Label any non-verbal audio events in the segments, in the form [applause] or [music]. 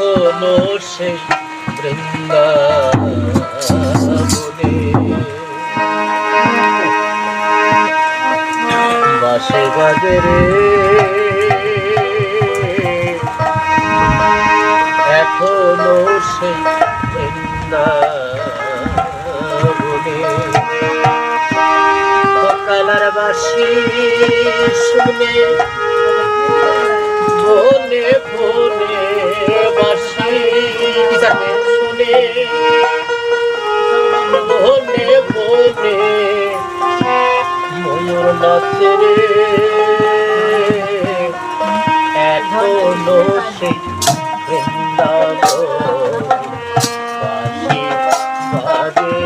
এখনও সেই বৃন্দাবনে। বাসে বাজে এখনও সেই বৃন্দাবনে। কালার বাসি শুনে রাধে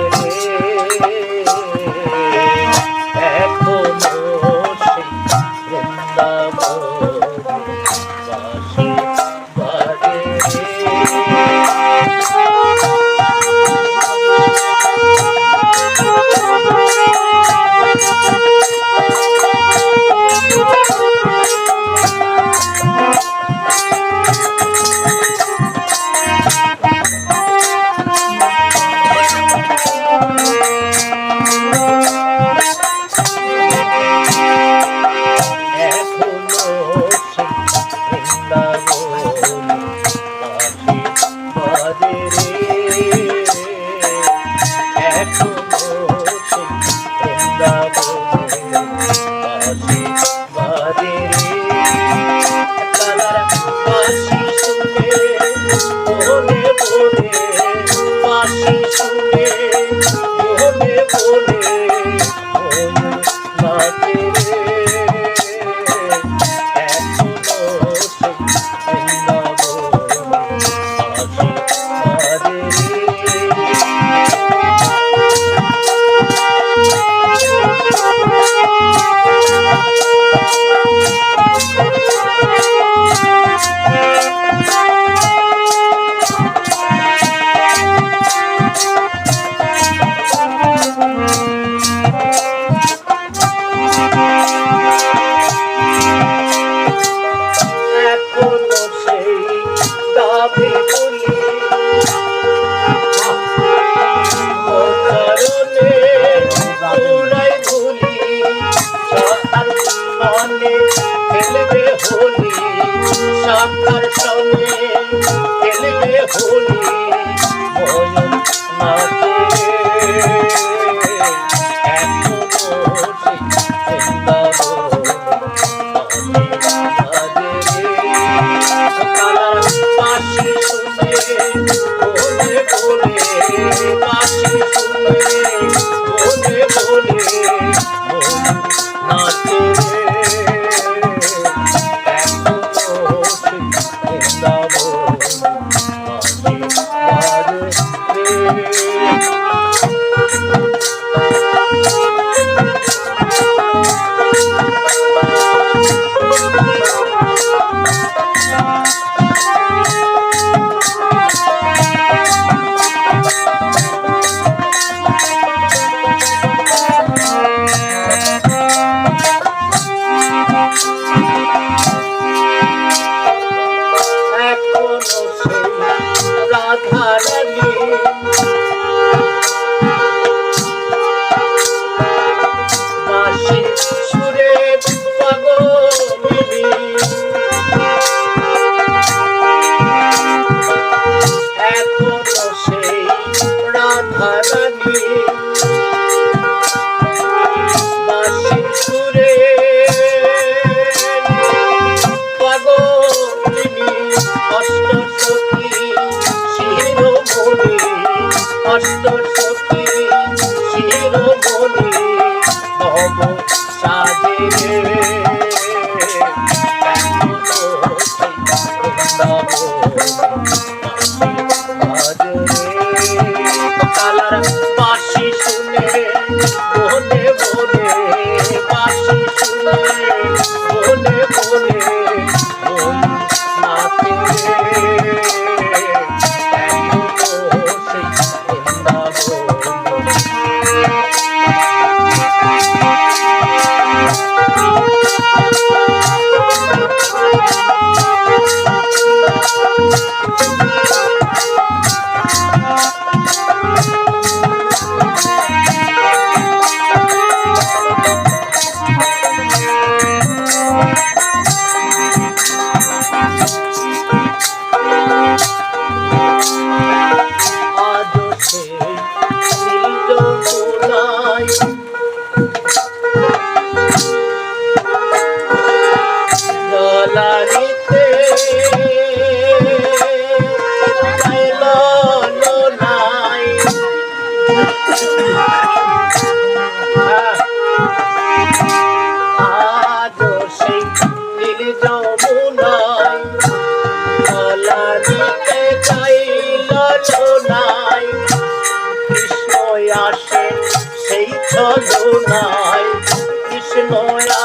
होली। হারানি বাসির সুরে পাগলিনী অষ্ট সখী শিরোমণি অষ্ট সখী শিরোমণি ভব সাজে। রে Oh, Thank [laughs] you.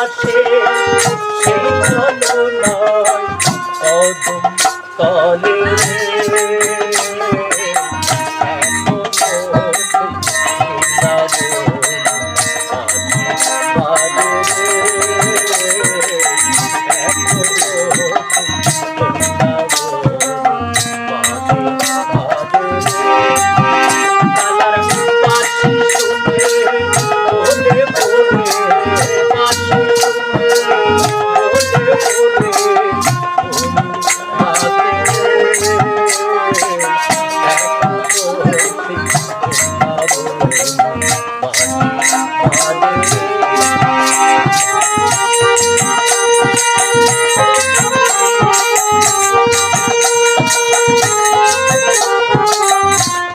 আসে সেই তলে।